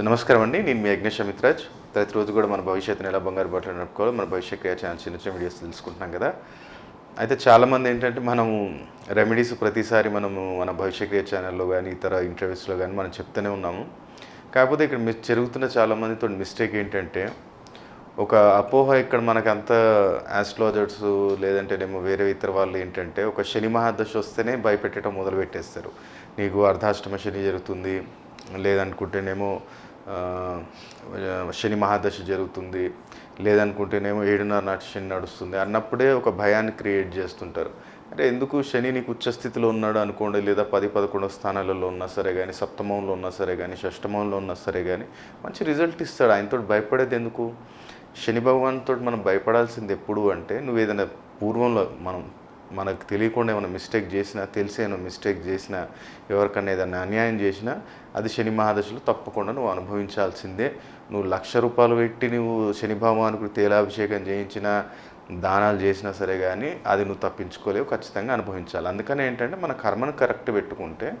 So నమస్కారం అండి. నేను మీ యజ్ఞేష్ అమిత్రాజ్. ప్రతిరోజు కూడా మన భవిష్యత్తుని ఎలా బంగారు బట్టలు నడుపుకోవాలి మన భవిష్యత్ క్రియ ఛానల్ చిన్న చిన్న వీడియోస్ తెలుసుకుంటున్నాం కదా. అయితే చాలామంది ఏంటంటే మనము రెమెడీస్ ప్రతిసారి మనము మన భవిష్య క్రియ ఛానల్లో కానీ ఇతర ఇంటర్వ్యూస్లో కానీ మనం చెప్తూనే ఉన్నాము. కాకపోతే ఇక్కడ మిస్ జరుగుతున్న చాలామందితో మిస్టేక్ ఏంటంటే ఒక అపోహ ఇక్కడ మనకు అంత లేదంటే లేదంటేనేమో వేరే ఇతర వాళ్ళు ఏంటంటే ఒక శని మహాదశ వస్తేనే భయపెట్టడం మొదలు పెట్టేస్తారు నీకు అర్ధాష్టమ శని జరుగుతుంది లేదనుకుంటేనేమో శని మహాదశ జరుగుతుంది. లేదనుకుంటేనేమో ఏడున్నర నాటి శని నడుస్తుంది అన్నప్పుడే ఒక భయాన్ని క్రియేట్ చేస్తుంటారు. అంటే ఎందుకు శని నీకు ఉచ్చస్థితిలో ఉన్నాడు అనుకోండి లేదా పది పదకొండవ స్థానాలలో ఉన్నా సరే కానీ సప్తమంలో ఉన్నా సరే కానీ షష్టమంలో ఉన్నా సరే కానీ మంచి రిజల్ట్ ఇస్తాడు. ఆయనతో భయపడేది ఎందుకు? శని భగవాన్తో మనం భయపడాల్సింది ఎప్పుడు అంటే నువ్వు ఏదైనా పూర్వంలో మనం మనకు తెలియకుండా ఏమైనా మిస్టేక్ చేసినా తెలిసి ఏమైనా మిస్టేక్ చేసినా ఎవరికన్నా ఏదైనా అన్యాయం చేసినా అది శని మహాదశలో తప్పకుండా నువ్వు అనుభవించాల్సిందే. నువ్వు లక్ష రూపాయలు పెట్టి నువ్వు శని భగవానుకు తేలాభిషేకం చేయించినా దానాలు చేసినా సరే కానీ అది నువ్వు తప్పించుకోలేవు ఖచ్చితంగా అనుభవించాలి. అందుకని ఏంటంటే మన కర్మను కరెక్ట్ పెట్టుకుంటే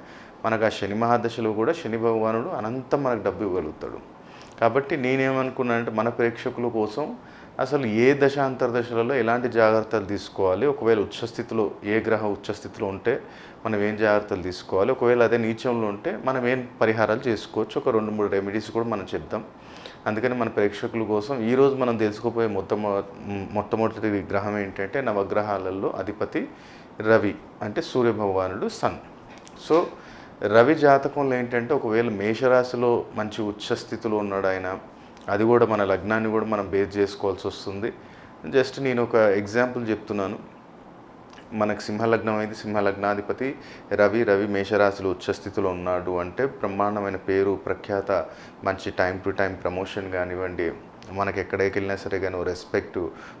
మనకు ఆ శని మహాదశలో కూడా శని భగవానుడు అనంతం మనకు డబ్బు ఇవ్వగలుగుతాడు. కాబట్టి నేనేమనుకున్నానంటే మన ప్రేక్షకుల కోసం అసలు ఏ దశాంతర దశలలో ఎలాంటి జాగ్రత్తలు తీసుకోవాలి? ఒకవేళ ఉచ్చస్థితిలో ఏ గ్రహ ఉచ్చస్థితిలో ఉంటే మనం ఏం జాగ్రత్తలు తీసుకోవాలి? ఒకవేళ అదే నీచంలో ఉంటే మనం ఏం పరిహారాలు చేసుకోవచ్చు? ఒక రెండు మూడు రెమెడీస్ కూడా మనం చెప్దాం. అందుకని మన ప్రేక్షకుల కోసం ఈరోజు మనం తెలుసుకోపోయే మొత్తం మొట్టమొదటి గ్రహం ఏంటంటే నవగ్రహాలలో అధిపతి రవి అంటే సూర్యభగవానుడు సన్. సో రవి జాతకంలో ఏంటంటే ఒకవేళ మేషరాశిలో మంచి ఉచ్చస్థితిలో ఉన్నాడు ఆయన అది కూడా మన లగ్నాన్ని కూడా మనం బేస్ చేసుకోవాల్సి వస్తుంది. జస్ట్ నేను ఒక ఎగ్జాంపుల్ చెప్తున్నాను. మనకు సింహలగ్నం అయితే సింహలగ్నాధిపతి రవి రవి మేషరాశిలో ఉచ్చస్థితిలో ఉన్నాడు అంటే బ్రహ్మాండమైన పేరు ప్రఖ్యాత మంచి టైం టు టైం ప్రమోషన్ కానివ్వండి మనకి ఎక్కడికి వెళ్ళినా సరే కానీ రెస్పెక్ట్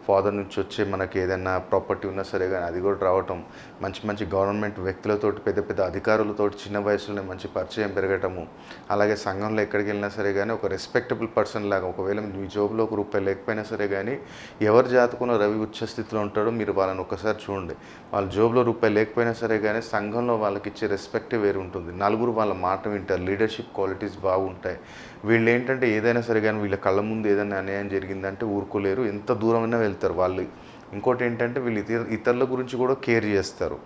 ఫాదర్ నుంచి వచ్చే మనకి ఏదైనా ప్రాపర్టీ ఉన్నా సరే కానీ అది కూడా రావటం మంచి మంచి గవర్నమెంట్ వ్యక్తులతో పెద్ద పెద్ద అధికారులతో చిన్న వయసులోనే మంచి పరిచయం పెరగటము అలాగే సంఘంలో ఎక్కడికి వెళ్ళినా సరే కానీ ఒక రెస్పెక్టబుల్ పర్సన్ లాగా ఒకవేళ మీ జోబులో ఒక రూపాయి లేకపోయినా సరే కానీ ఎవరు జాతకున్న రవి ఉచ్చ స్థితిలో ఉంటాడో మీరు వాళ్ళని ఒక్కసారి చూడండి. వాళ్ళ జాబ్లో రూపాయి లేకపోయినా సరే కానీ సంఘంలో వాళ్ళకి ఇచ్చే రెస్పెక్ట్ వేరు ఉంటుంది. నలుగురు వాళ్ళ మాట వింటారు లీడర్షిప్ క్వాలిటీస్ బాగుంటాయి. వీళ్ళు ఏంటంటే ఏదైనా సరే కానీ వీళ్ళ కళ్ళ ముందు ఏదైనా అన్యాయం జరిగిందంటే ఊరుకోలేరు. ఎంత దూరమైనా వెళ్తారు వాళ్ళు. ఇంకోటి ఏంటంటే వీళ్ళు ఇతర ఇతరుల గురించి కూడా కేర్ చేస్తారు.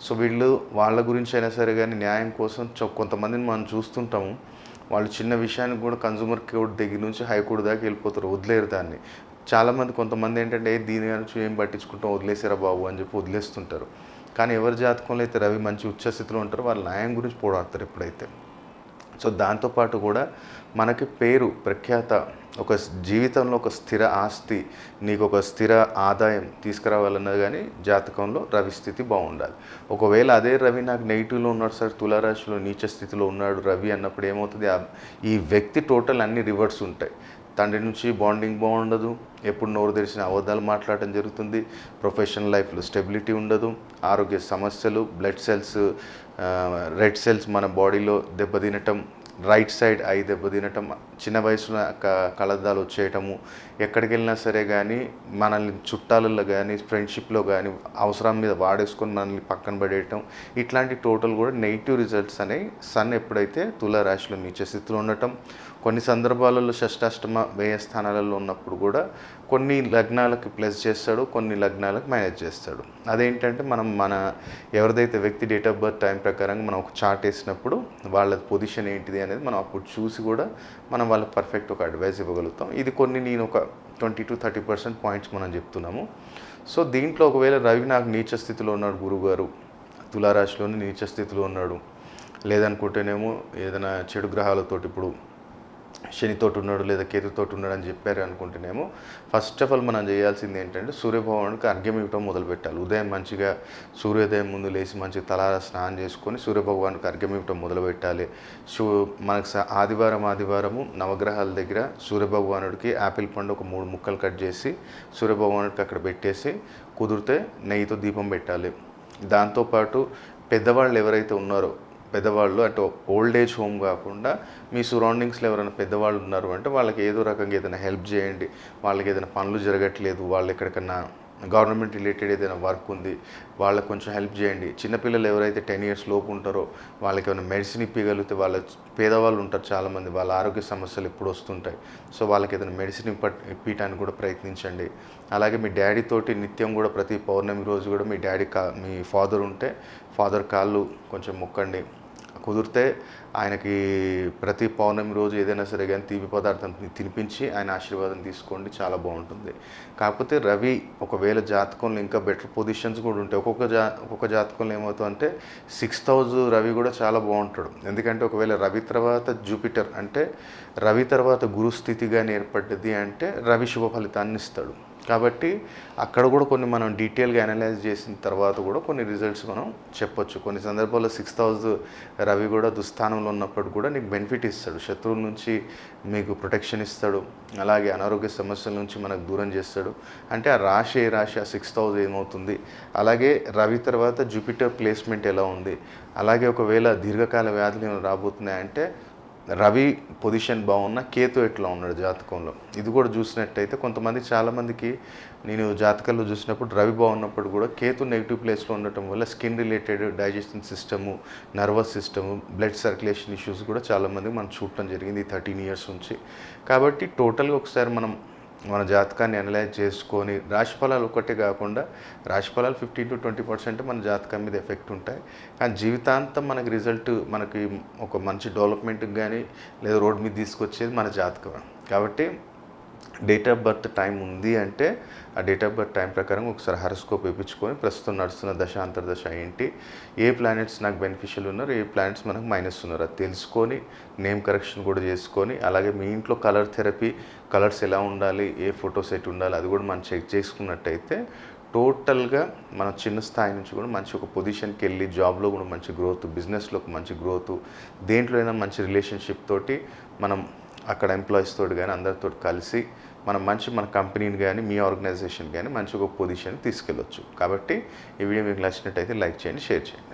సో వీళ్ళు వాళ్ళ గురించి అయినా సరే కానీ న్యాయం కోసం కొంతమందిని మనం చూస్తుంటాము. వాళ్ళు చిన్న విషయానికి కూడా కన్జూమర్ కోర్ట్ దగ్గర నుంచి హైకోర్టు దాకా వెళ్ళిపోతారు. వదిలేరు దాన్ని. చాలామంది కొంతమంది ఏంటంటే దీని గురించి ఏం పట్టించుకుంటాం? వదిలేసారా బాబు అని చెప్పి వదిలేస్తుంటారు. కానీ ఎవరి జాతకంలో అయితే రవి మంచి ఉచ్చస్థితిలో ఉంటారు వాళ్ళ న్యాయం గురించి పోరాడతారు ఎప్పుడైతే. సో దాంతోపాటు కూడా మనకి పేరు ప్రఖ్యాత ఒక జీవితంలో ఒక స్థిర ఆస్తి నీకు ఒక స్థిర ఆదాయం తీసుకురావాలన్నది కానీ జాతకంలో రవి స్థితి బాగుండాలి. ఒకవేళ అదే రవి నాకు నెగిటివ్లో ఉన్నాడు సార్ తులారాశిలో నీచ స్థితిలో ఉన్నాడు రవి అన్నప్పుడు ఏమవుతుంది? ఈ వ్యక్తి టోటల్ అన్ని రివర్స్ ఉంటాయి. తండ్రి నుంచి బాండింగ్ బాగుండదు. ఎప్పుడు నోరు తెరిచిన అబద్ధాలు మాట్లాడటం జరుగుతుంది. ప్రొఫెషనల్ లైఫ్లో స్టెబిలిటీ ఉండదు. ఆరోగ్య సమస్యలు బ్లడ్ సెల్స్ రెడ్ సెల్స్ మన బాడీలో దెబ్బతినటం రైట్ సైడ్ ఐ దెబ్బతినటం చిన్న వయసులో క- కలద్దాలు వచ్చేయటము ఎక్కడికి వెళ్ళినా సరే కానీ మనల్ని చుట్టాలలో కానీ ఫ్రెండ్షిప్లో కానీ అవసరం మీద వాడేసుకొని మనల్ని పక్కన పడేయటం ఇట్లాంటి టోటల్ కూడా నెగిటివ్ రిజల్ట్స్ అనేవి సన్ ఎప్పుడైతే తులారాశిలో నీచ స్థితిలో ఉండటం కొన్ని సందర్భాలలో షష్టాష్టమ వ్యయ స్థానాలలో ఉన్నప్పుడు కూడా కొన్ని లగ్నాలకు ప్లస్ చేస్తాడు కొన్ని లగ్నాలకు మైనస్ చేస్తాడు. అదేంటంటే మనం మన ఎవరిదైతే వ్యక్తి డేట్ ఆఫ్ బర్త్ టైం ప్రకారంగా మనం ఒక చార్ట్ వేసినప్పుడు వాళ్ళ పొజిషన్ ఏంటిది అనేది మనం అప్పుడు చూసి కూడా మనం వాళ్ళకి పర్ఫెక్ట్ ఒక అడ్వైస్ ఇవ్వగలుగుతాం. ఇది కొన్ని నేను ఒక twenty two thirty percent points మనం చెప్తున్నాము. సో దీంట్లో ఒకవేళ రవి నాకు నీచ స్థితిలో ఉన్నాడు గురువుగారు తులారాశిలోనే నీచ స్థితిలో ఉన్నాడు లేదనుకుంటేనేమో ఏదైనా చెడు గ్రహాలతోటి ఇప్పుడు శనితోటి ఉన్నాడు లేదా కేతుతోటి ఉన్నాడు అని చెప్పారు అనుకుంటేనేమో ఫస్ట్ ఆఫ్ ఆల్ మనం చేయాల్సింది ఏంటంటే సూర్యభగవానుడికి అర్ఘ్యం ఇవ్వడం మొదలుపెట్టాలి ఉదయం మంచిగా సూర్యోదయం ముందు లేచి మంచిగా తలార స్నానం చేసుకొని సూర్యభగవానుకి అర్ఘ్యం ఇవ్వడం మొదలు పెట్టాలి. సూ మనకు స- ఆదివారం ఆదివారము నవగ్రహాల దగ్గర సూర్యభగవానుడికి యాపిల్ పండు ఒక మూడు ముక్కలు కట్ చేసి సూర్యభగవానుడికి అక్కడ పెట్టేసి కుదిరితే నెయ్యితో దీపం పెట్టాలి. దాంతోపాటు పెద్దవాళ్ళు ఎవరైతే ఉన్నారో పెద్దవాళ్ళు అంటే ఓల్డ్ ఏజ్ హోమ్ కాకుండా మీ సరౌండింగ్స్లో ఎవరైనా పెద్దవాళ్ళు ఉన్నారు అంటే వాళ్ళకి ఏదో రకంగా ఏదైనా హెల్ప్ చేయండి. వాళ్ళకి ఏదైనా పనులు జరగట్లేదు. వాళ్ళు ఎక్కడికన్నా గవర్నమెంట్ రిలేటెడ్ ఏదైనా వర్క్ ఉంది. వాళ్ళకి కొంచెం హెల్ప్ చేయండి. చిన్నపిల్లలు ఎవరైతే టెన్ ఇయర్స్ లోపు ఉంటారో వాళ్ళకి ఏమైనా మెడిసిన్ ఇప్పగలిగితే వాళ్ళ పేదవాళ్ళు ఉంటారు చాలామంది. వాళ్ళ ఆరోగ్య సమస్యలు ఎప్పుడు వస్తుంటాయి. సో వాళ్ళకి ఏదైనా మెడిసిన్ ఇప్ప ఇప్పించడానికి కూడా ప్రయత్నించండి. అలాగే మీ డాడీ తోటి నిత్యం కూడా ప్రతి పౌర్ణమి రోజు కూడా మీ డాడీ కా మీ ఫాదర్ ఉంటే ఫాదర్ కాళ్ళు కొంచెం మొక్కండి. కుదిరితే ఆయనకి ప్రతి పౌర్ణమి రోజు ఏదైనా సరే కానీ తీపి పదార్థం తినిపించి ఆయన ఆశీర్వాదం తీసుకోండి చాలా బాగుంటుంది. కాకపోతే రవి ఒకవేళ జాతకంలో ఇంకా బెటర్ పొజిషన్స్ కూడా ఉంటాయి ఒక్కొక్క జా ఒక్కొక్క జాతకంలో ఏమవుతుందంటే సిక్స్త్ హౌస్ రవి కూడా చాలా బాగుంటాడు. ఎందుకంటే ఒకవేళ రవి తర్వాత జూపిటర్ అంటే రవి తర్వాత గురుస్థితి కానీ ఏర్పడ్డది అంటే రవి శుభ ఫలితాన్ని ఇస్తాడు. కాబట్టి అక్కడ కూడా కొన్ని మనం డీటెయిల్గా అనలైజ్ చేసిన తర్వాత కూడా కొన్ని రిజల్ట్స్ మనం చెప్పొచ్చు. కొన్ని సందర్భాల్లో సిక్స్త్ హౌస్ రవి కూడా దుస్థానంలో ఉన్నప్పుడు కూడా నీకు బెనిఫిట్ ఇస్తాడు. శత్రువుల నుంచి మీకు ప్రొటెక్షన్ ఇస్తాడు. అలాగే అనారోగ్య సమస్యల నుంచి మనకు దూరం చేస్తాడు. అంటే ఆ రాశి ఏ రాశి? ఆ సిక్స్త్ హౌస్ ఏమవుతుంది? అలాగే రవి తర్వాత జూపిటర్ ప్లేస్మెంట్ ఎలా ఉంది? అలాగే ఒకవేళ దీర్ఘకాల వ్యాధులు రాబోతున్నాయంటే రవి పొజిషన్ బాగున్న కేతు ఎట్లా ఉన్నాడు జాతకంలో? ఇది కూడా చూసినట్టయితే కొంతమంది చాలామందికి నేను జాతకాల్లో చూసినప్పుడు రవి బాగున్నప్పుడు కూడా కేతు నెగిటివ్ ప్లేస్లో ఉండటం వల్ల skin related digestion system nervous system blood circulation issues కూడా చాలామంది మనం చూడటం జరిగింది థర్టీన్ ఇయర్స్ నుంచి. కాబట్టి టోటల్గా ఒకసారి మనం మన జాతకాన్ని అనలైజ్ చేసుకొని రాశిఫలాలు ఒకటే కాకుండా రాశిఫలాలు ఫిఫ్టీన్ టు ట్వంటీ పర్సెంట్ మన జాతకం మీద ఎఫెక్ట్ ఉంటాయి. కానీ జీవితాంతం మనకి రిజల్ట్ మనకి ఒక మంచి డెవలప్మెంట్కి కానీ లేదా రోడ్ మీద తీసుకొచ్చేది మన జాతకం కాబట్టి డేట్ ఆఫ్ బర్త్ టైం ఉంది అంటే ఆ డేట్ ఆఫ్ బర్త్ టైం ప్రకారం ఒకసారి హరస్కోప్ వేయించుకొని ప్రస్తుతం నడుస్తున్న దశ అంతర్దశ ఏంటి? ఏ ప్లానెట్స్ నాకు బెనిఫిషియల్ ఉన్నారు? ఏ ప్లానెట్స్ మనకు మైనస్ ఉన్నారు? అది తెలుసుకొని నేమ్ కరెక్షన్ కూడా చేసుకొని అలాగే మీ ఇంట్లో కలర్ థెరపీ కలర్స్ ఎలా ఉండాలి? ఏ ఫోటో సెట్ ఉండాలి? అది కూడా మనం చెక్ చేసుకున్నట్టయితే టోటల్గా మనం చిన్న స్థాయి నుంచి కూడా మంచి ఒక పొజిషన్కి వెళ్ళి జాబ్లో కూడా మంచి గ్రోత్ బిజినెస్లో ఒక మంచి గ్రోత్ దేంట్లో అయినా మంచి రిలేషన్షిప్ తోటి మనం అక్కడ ఎంప్లాయీస్ తోటి కానీ అందరితో కలిసి మనం మంచి మన కంపెనీని కానీ మీ ఆర్గనైజేషన్ కానీ మంచి ఒక పొజిషన్ తీసుకెళ్ళొచ్చు. కాబట్టి ఈ వీడియో మీకు నచ్చినట్టయితే లైక్ చేయండి షేర్ చేయండి.